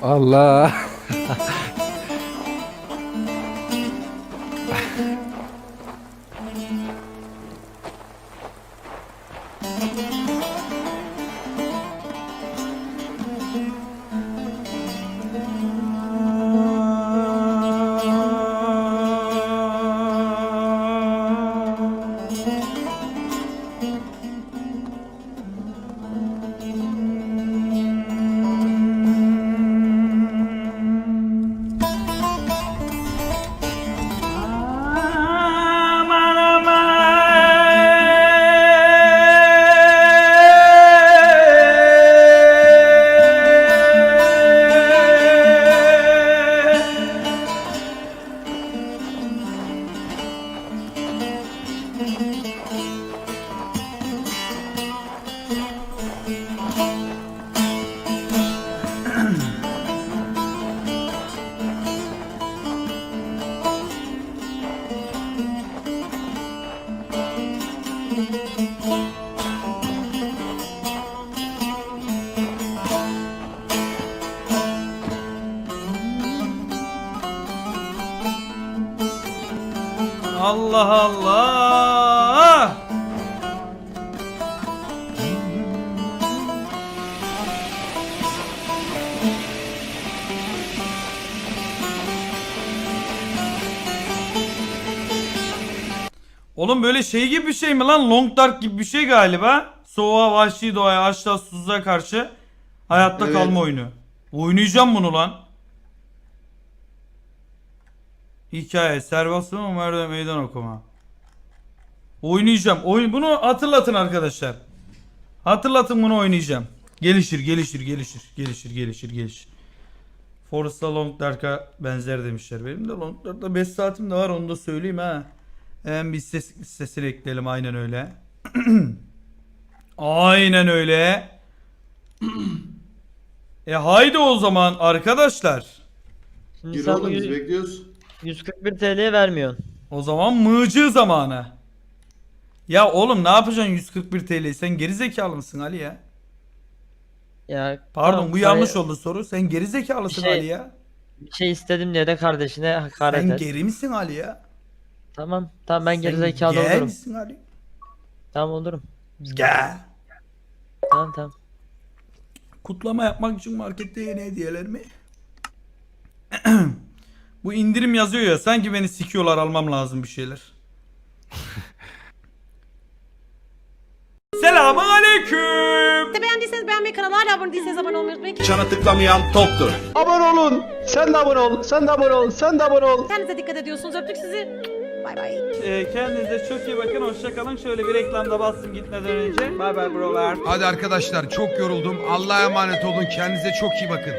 Allah. Allah Allah. Oğlum böyle şey gibi bir şey mi lan? Long Dark gibi bir şey galiba. Soğuğa, vahşi doğaya, açlığa, susuzluğa karşı hayatta Evet. kalma oyunu. Oynayacağım bunu lan. Hikaye, servasyon Ömer'de meydan okuma. Oynayacağım. Oyun bunu hatırlatın arkadaşlar. Hatırlatın bunu oynayacağım. Gelişir, gelişir, gelişir, gelişir, gelişir, gelişir. Forrest'la Long Dark'a benzer demişler. Benim de Long Dark'ta 5 saatim de var onu da söyleyeyim ha. Hemen bir ses listesini ekleyelim aynen öyle. aynen öyle. e haydi o zaman arkadaşlar. Şimdi sen bu oğlum biz bekliyoruz. 141 TL'ye vermiyorsun. O zaman mığcı zamanı. Ya oğlum ne yapacaksın 141 TL? Sen geri zekalı mısın Ali ya? Ya Pardon tamam, bu yanlış parayı- oldu soru. Sen geri zekalısın şey- Ali ya. Bir şey istedim diye de kardeşine hakaret Sen et. geri misin Ali ya? Tamam tamam ben Sen geri zekalı gel olurum. misin Ali? Tamam olurum. Gel. Tamam tamam. Kutlama yapmak için markette yeni hediyeler mi? Bu indirim yazıyor ya sanki beni sikiyorlar almam lazım bir şeyler. Selamun aleyküm. Beğendiyseniz beğenmeyi, kanala hala abone değilseniz abone olmayı unutmayın. Çana tıklamayan toptur. Abone olun. Sen de abone ol. Sen de abone ol. Sen de abone ol. Kendinize dikkat ediyorsunuz. Öptük sizi. Bay bay. Ee, kendinize çok iyi bakın hoşçakalın. Şöyle bir reklamda bastım gitmeden önce. Bay bay brolar. Hadi arkadaşlar çok yoruldum. Allah'a emanet olun. Kendinize çok iyi bakın.